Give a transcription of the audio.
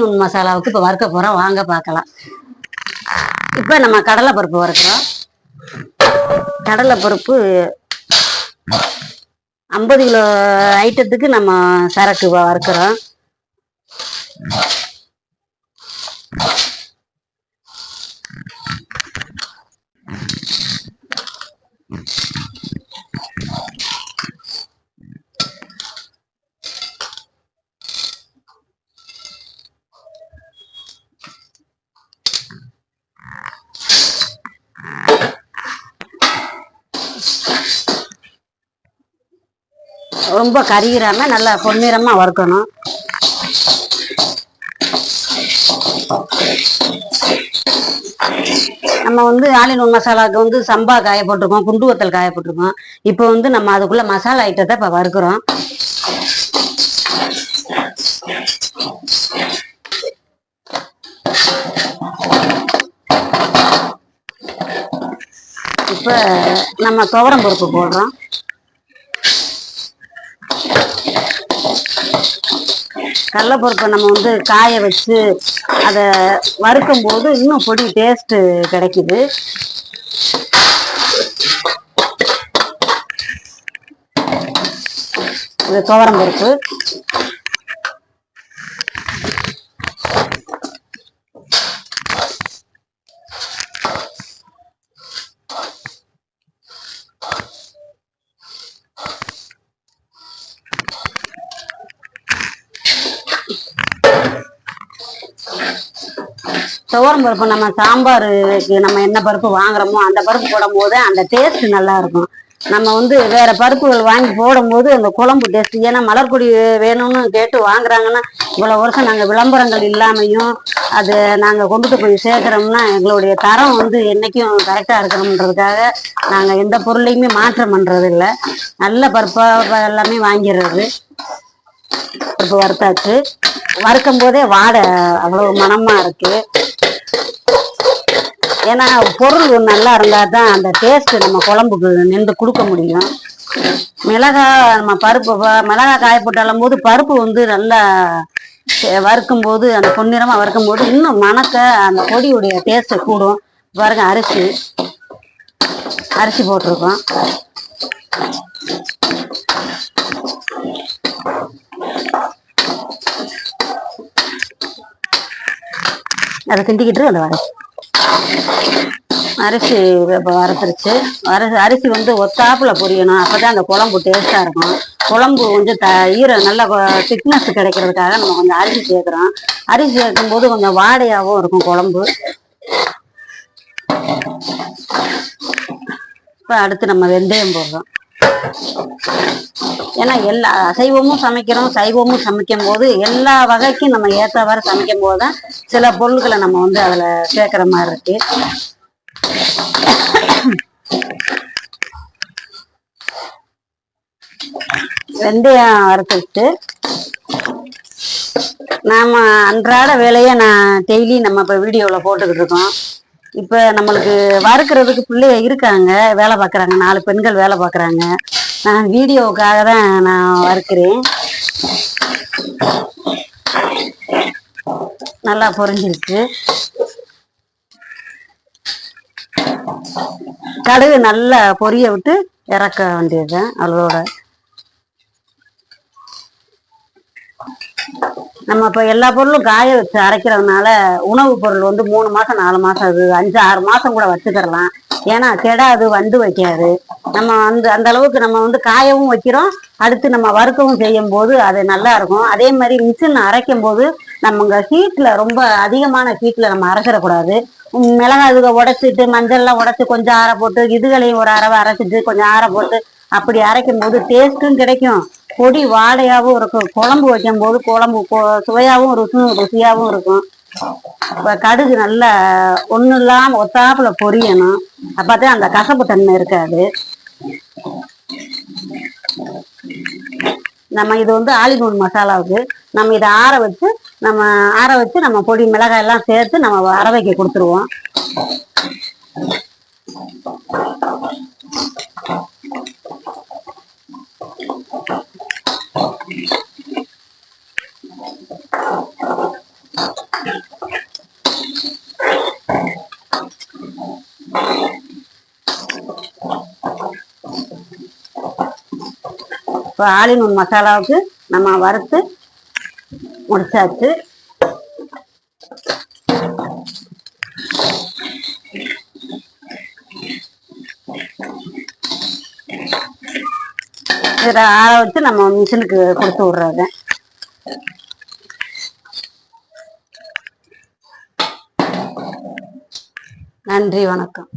நுண் மசாலாவுக்கு இப்போ வறுக்க போகிறோம் வாங்க பார்க்கலாம். இப்போ நம்ம கடலை பருப்பு வறுக்கிறோம். கடலை பருப்பு ஐம்பது கிலோ ஐட்டத்துக்கு நம்ம சரக்கு வறுக்குறோம் வறுக்கிறோம். ரொம்ப கருகிறாமல் நல்லா பொன்னிறமா வறுக்கணும். நம்ம வந்து ஆலினூர் மசாலாவுக்கு வந்து சம்பா காய போட்டிருக்கோம் குண்டு வத்தல் காய போட்டிருக்கோம். இப்போ வந்து நம்ம அதுக்குள்ள மசாலா ஐட்டத்தை இப்போ வறுக்கிறோம். இப்போ நம்ம துவரம் பருப்பு போடுறோம். கடலைப்பருப்பை நம்ம வந்து காய வச்சு அதை வறுக்கும் போது இன்னும் பொடி டேஸ்ட் கிடைக்குது. இது துவரம் பருப்பு. துவரம் பருப்பு நம்ம சாம்பாருக்கு நம்ம என்ன பருப்பு வாங்குறோமோ அந்த பருப்பு போடும் போது அந்த டேஸ்ட் நல்லா இருக்கும் நம்ம வந்து வேற பருப்புகள் வாங்கி போடும்போது அந்த குழம்பு டேஸ்ட் ஏன்னா மலர்கொடி வேணும்னு கேட்டு வாங்குறாங்கன்னா இவ்வளோ வருஷம் நாங்கள் விளம்பரங்கள் இல்லாமையும் அது நாங்கள் கொண்டுட்டு போய் சேர்க்குறோம்னா எங்களுடைய தரம் வந்து என்றைக்கும் கரெக்டாக இருக்கணுன்றதுக்காக நாங்கள் எந்த பொருளையுமே மாற்றம் பண்ணுறதில்ல இல்ல நல்ல பருப்பாக எல்லாமே வாங்கிடுறது. பருப்பு வறுத்தாச்சு. வறுக்கும் போதே வாடை அவ்வளோ மனமாக இருக்கு. ஏன்னா பொருள் நல்லா இருந்தால் தான் அந்த டேஸ்ட்டு நம்ம குழம்புக்கு நின்று கொடுக்க முடியும். மிளகாய் நம்ம பருப்பு மிளகா மிளகாய் காய போட்டாலும் போது பருப்பு வந்து நல்லா வறுக்கும் போது அந்த பொன்னிறமாக வறுக்கும் போது இன்னும் மணக்க அந்த பொடியுடைய டேஸ்ட்டை கூடும். பாருங்க அரிசி. அரிசி போட்டிருக்கோம். அதை கிண்டிக்கிட்டு அந்த வர அரிசி இப்போ வறுத்துருச்சு. அரிசி அரிசி வந்து ஒத்தாப்புல பொரியணும். அப்பதான் அந்த குழம்பு டேஸ்டா இருக்கும். குழம்பு கொஞ்சம் த ஈரம் நல்ல திக்னஸ் கிடைக்கிறதுக்காக நம்ம கொஞ்சம் அரிசி சேர்க்குறோம். அரிசி சேர்க்கும்போது கொஞ்சம் வாடையாகவும் இருக்கும் குழம்பு. இப்போ அடுத்து நம்ம வெந்தயம் போடுறோம். ஏன்னா எல்லா அசைவமும் சமைக்கிறோம் சைவமும் சமைக்கும் போது எல்லா வகைக்கும் நம்ம ஏற்றவாறு சமைக்கும் போது தான் சில பொருட்களை நம்ம வந்து அதில் சேர்க்குற மாதிரி இருக்கு. வெந்தயம் வறுத்துக்கிட்டு நாம அன்றாட வேலையை நான் டெய்லி நம்ம இப்போ வீடியோவில் போட்டுக்கிட்டு இருக்கோம். இப்போ நம்மளுக்கு வறுக்கிறதுக்கு பிள்ளைய இருக்காங்க வேலை பார்க்குறாங்க நாலு பெண்கள் வேலை பார்க்குறாங்க. நான் வீடியோவுக்காக தான் நான் வறுக்கிறேன். நல்லா பொரிஞ்சிருச்சு கடுகு நல்லா பொரிய விட்டு இறக்க வேண்டியதுதான் அவ்வளோட நம்ம இப்போ எல்லா பொருளும் காய வச்சு அரைக்கிறதுனால உணவு பொருள் வந்து மூணு மாசம் நாலு மாசம் அது அஞ்சு ஆறு மாசம் கூட வச்சுக்கிறலாம். ஏன்னா கெடாது வந்து வைக்காது. நம்ம வந்து அந்த அளவுக்கு நம்ம வந்து காயவும் வைக்கிறோம். அடுத்து நம்ம வறுக்கவும் செய்யும் போது அது நல்லா இருக்கும் அதே மாதிரி மிஷின் அரைக்கும் போது நம்ம ஹீட்ல ரொம்ப அதிகமான ஹீட்ல நம்ம அரைச்சிடக்கூடாது. உம் மிளகாய் இதுக உடைச்சிட்டு மஞ்சள்லாம் உடச்சி கொஞ்சம் ஆற போட்டு இதுகளையும் ஒரு அரவை அரைச்சிட்டு கொஞ்சம் ஆற போட்டு அப்படி அரைக்கும் போது டேஸ்ட்டும் கிடைக்கும். பொடி வாடையாவும் இருக்கும். குழம்பு வைக்கும் போது குழம்பு கொ- சுவையாவும் ருசும் ருசியாவும் இருக்கும். இப்போ கடுகு நல்லா ஒன்றும் இல்லாம ஒத்தாப்புல பொரியணும். அப்பதான் அந்த கசப்பு தன்மை இருக்காது. நம்ம இது வந்து ஆலிமூன் மசாலாவுக்கு நம்ம இதை ஆற வச்சு நம்ம ஆற வச்சு நம்ம பொடி மிளகாய் எல்லாம் சேர்த்து நம்ம அரவைக்கு கொடுத்துருவோம். இப்போ ஆலினூன் மசாலாவுக்கு நம்ம வறுத்து முடிச்சாச்சு. இதை ஆற வச்சு நம்ம மிஷினுக்கு கொடுத்து விட்றது. நன்றி வணக்கம்.